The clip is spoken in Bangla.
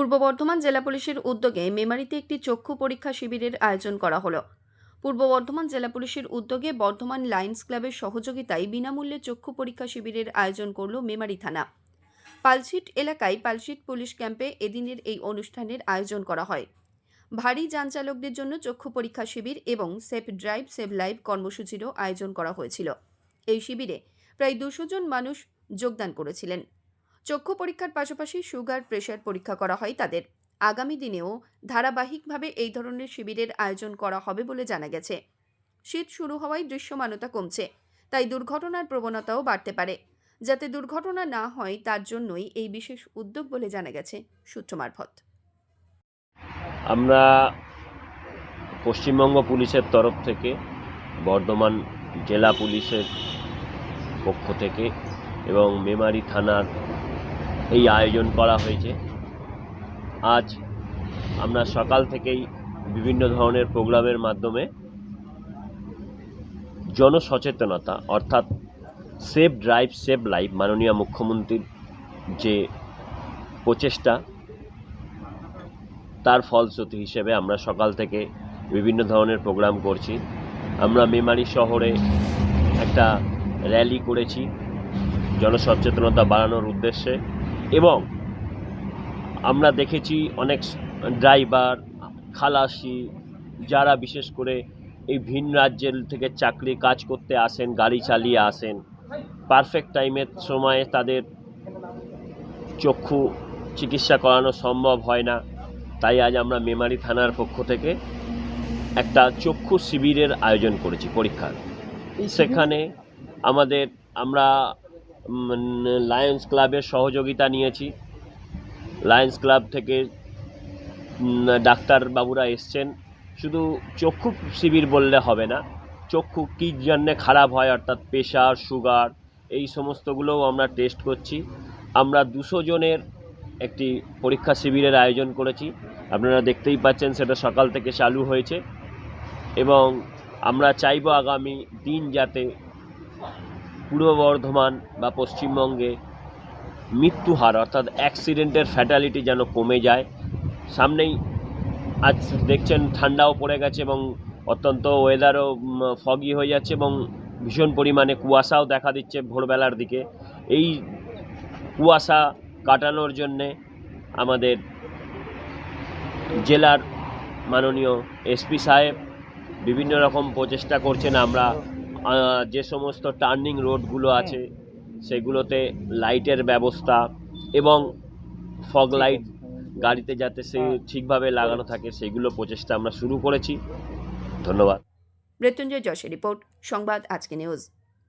পূর্ব বর্ধমান জেলা পুলিশের উদ্যোগে মেমারিতে একটি চক্ষু পরীক্ষা শিবিরের আয়োজন করা হলো। পূর্ব বর্ধমান জেলা পুলিশের উদ্যোগে বর্ধমান লায়ন্স ক্লাবের সহযোগিতায় বিনামূল্যে চক্ষু পরীক্ষা শিবিরের আয়োজন করল মেমারি থানা। পালশিট এলাকায় পালশিট পুলিশ ক্যাম্পে এদিনের এই অনুষ্ঠানের আয়োজন করা হয়। ভারী যান চালকদের জন্য চক্ষু পরীক্ষা শিবির এবং সেফ ড্রাইভ, সেভ লাইভ কর্মসূচিরও আয়োজন করা হয়েছিল। এই শিবিরে প্রায় দুশো জন মানুষ যোগদান করেছিলেন। চক্ষু পরীক্ষার পাশাপাশি সুগার, প্রেশার পরীক্ষা করা হয় তাদের। আগামী দিনেও ধারাবাহিকভাবে এই ধরনের শিবিরের আয়োজন করা হবে বলে জানা গেছে। শীত শুরু হওয়ায় দৃশ্যমানতা কমছে, তাই দুর্ঘটনার প্রবণতাও বাড়তে পারে। যাতে দুর্ঘটনা না হয়, তার জন্যই এই বিশেষ উদ্যোগ বলে জানা গেছে সূত্র মারফত। আমরা পশ্চিমবঙ্গ পুলিশের তরফ থেকে, বর্ধমান জেলা পুলিশের পক্ষ থেকে এবং মেমারি থানার এই আয়োজন করা হয়েছে। আজ আমরা সকাল থেকেই বিভিন্ন ধরনের প্রোগ্রামের মাধ্যমে জনসচেতনতা, অর্থাৎ সেভ ড্রাইভ, সেভ লাইফ, মাননীয় মুখ্যমন্ত্রীর যে প্রচেষ্টা, তার ফলশ্রুতি হিসেবে আমরা সকাল থেকে বিভিন্ন ধরনের প্রোগ্রাম করছি। আমরা মেমারি শহরে একটা র্যালি করেছি, জনসচেতনতা বাড়ানোর উদ্দেশ্যে। এবং আমরা দেখেছি অনেক ড্রাইভার খালাসি যারা বিশেষ করে এই ভিন রাজ্যের থেকে চাকরি কাজ করতে আসেন গাড়ি চালিয়ে আসেন পারফেক্ট টাইমের সময়ে তাদের চক্ষু চিকিৎসা করানো সম্ভব হয় না। তাই আজ আমরা মেমারি থানার পক্ষ থেকে একটা চক্ষু শিবিরের আয়োজন করেছি পরীক্ষার। সেখানে আমাদের আমরা লায়ন্স ক্লাবের সহযোগিতা নিয়েছি। লায়ন্স ক্লাব থেকে ডাক্তারবাবুরা এসছেন। শুধু চক্ষু শিবির বললে হবে না, চক্ষু কী জন্যে খারাপ হয়, অর্থাৎ প্রেশার সুগার এই সমস্তগুলোও আমরা টেস্ট করছি। আমরা দুশো জনের একটি পরীক্ষা শিবিরের আয়োজন করেছি। আপনারা দেখতেই পাচ্ছেন সেটা সকাল থেকে চালু হয়েছে। এবং আমরা চাইব আগামী দিন যাতে পূর্ব বর্ধমান বা পশ্চিমবঙ্গে মৃত্যু হার, অর্থাৎ অ্যাক্সিডেন্টের ফ্যাটালিটি যেন কমে যায়। সামনেই আজ দেখছেন ঠান্ডাও পড়ে গেছে এবং অত্যন্ত ওয়েদারও ফগি হয়ে যাচ্ছে এবং ভীষণ পরিমাণে কুয়াশাও দেখা দিচ্ছে ভোরবেলার দিকে। এই কুয়াশা কাটানোর জন্যে আমাদের জেলার মাননীয় এসপি সাহেব বিভিন্ন রকম প্রচেষ্টা করছেন। আমরা যে সমস্ত টার্নিং রোডগুলো আছে সেগুলোতে লাইটের ব্যবস্থা এবং ফগ লাইট গাড়িতে যাতে সে ঠিকভাবে লাগানো থাকে সেগুলো প্রচেষ্টা আমরা শুরু করেছি। ধন্যবাদ। মৃত্যুঞ্জয় যশের রিপোর্ট সংবাদ আজকে নিউজ